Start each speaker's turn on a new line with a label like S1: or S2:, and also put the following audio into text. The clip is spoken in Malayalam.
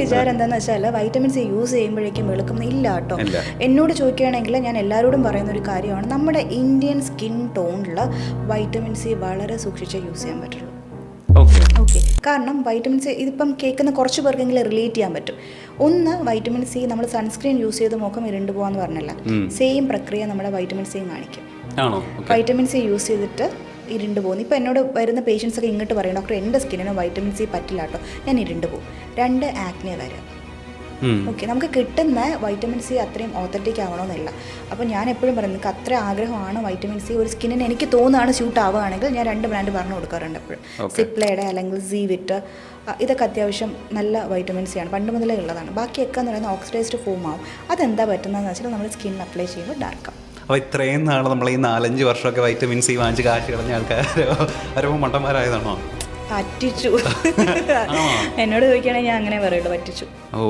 S1: വിചാരം എന്താണെന്ന് വെച്ചാൽ വൈറ്റമിൻ സി യൂസ് ചെയ്യുമ്പോഴേക്കും വെളുക്കുന്ന ഇല്ല കേട്ടോ. എന്നോട് ചോദിക്കുകയാണെങ്കിൽ ഞാൻ എല്ലാവരോടും പറയുന്ന ഒരു കാര്യമാണ്. നമ്മുടെ ഇന്ത്യൻ സ്കിൻ ടോണിൽ വൈറ്റമിൻ സി വളരെ സൂക്ഷിച്ചേ യൂസ് ചെയ്യാൻ പറ്റുള്ളൂ.
S2: ഓക്കെ
S1: കാരണം വൈറ്റമിൻ സി ഇതിപ്പം കേൾക്കുന്ന കുറച്ച് പേർക്കെങ്കിലും റിലേറ്റ് ചെയ്യാൻ പറ്റും. ഒന്ന് വൈറ്റമിൻ സി നമ്മൾ സൺസ്ക്രീൻ യൂസ് ചെയ്ത് മുഖം ഇരുണ്ടു പോകാന്ന് പറഞ്ഞല്ല. സെയിം പ്രക്രിയ നമ്മുടെ വൈറ്റമിൻ സി കാണിക്കും. വൈറ്റമിൻ സി യൂസ് ചെയ്തിട്ട് ഇരുണ്ട് പോകുന്നു. ഇപ്പോൾ എന്നോട് വരുന്ന പേഷ്യൻസ് ഒക്കെ ഇങ്ങോട്ട് പറയും ഡോക്ടർ എന്റെ സ്കിന്നിന് വൈറ്റമിൻ സി പറ്റില്ല കേട്ടോ. ഞാൻ ഇരുണ്ട് പോകും. രണ്ട് ആക്നെ വരാം. ഓക്കെ നമുക്ക് കിട്ടുന്ന വൈറ്റമിൻ സി അത്രയും ഓത്തന്റിക് ആവണമെന്നില്ല. അപ്പോൾ ഞാൻ എപ്പോഴും പറയുന്നത് നിങ്ങൾക്ക് അത്ര ആഗ്രഹമാണ് വൈറ്റമിൻ സി ഒരു സ്കിന്നിന് എനിക്ക് തോന്നുകയാണ് ഷൂട്ട് ആവുകയാണെങ്കിൽ ഞാൻ രണ്ട് ബ്രാൻഡ് പറഞ്ഞു കൊടുക്കാറുണ്ട് എപ്പോഴും. സിപ്ലയുടെ അല്ലെങ്കിൽ സീവിറ്റ് ഇതൊക്കെ അത്യാവശ്യം നല്ല വൈറ്റമിൻ സി ആണ്. പണ്ട് മുതലേ ഉള്ളതാണ്. ബാക്കിയൊക്കെ എന്ന് പറയുന്നത് ഓക്സിഡൈസ്ഡ് ഫോം ആവും. അതെന്താ പറ്റുന്നതെന്ന് വെച്ചാൽ നമ്മൾ സ്കിന്നിന് അപ്ലൈ ചെയ്യുമ്പോൾ ഡാർക്കാവും
S2: അപ്പോൾ ഇത്രയും നാൾ നമ്മൾ ഈ നാലഞ്ച് വർഷമൊക്കെ വൈറ്റമിൻ സി വാങ്ങിച്ച് കാശ് കളഞ്ഞ ആൾക്കാർ ആരോ മണ്ടന്മാരായതാണോ?
S1: പറ്റിച്ചു. എന്നോട് ചോദിക്കുകയാണെങ്കിൽ ഞാൻ അങ്ങനെ പറയുള്ളൂ പറ്റിച്ചു.
S2: ഓ.